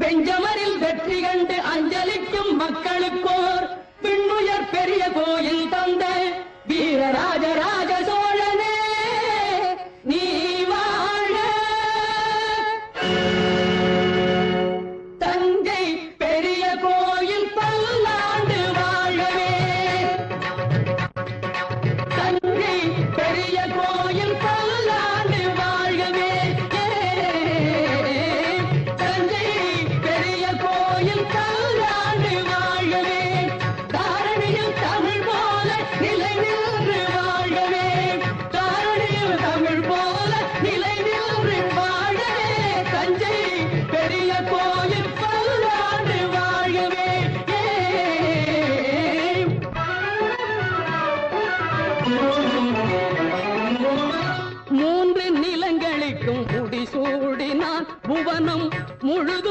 வெஞ்சமரில் வெற்றி கண்டு அஞ்சலிக்கும் மக்களுக்கோர் பின்னுயர் பெரிய கோயில் தந்த வீரராஜரா தஞ்சை பெரிய கோயில் பல்லாண்டு வாழவே மூன்று நிலங்களுக்கும் முடிசூடினான் புவனம் முழுதும்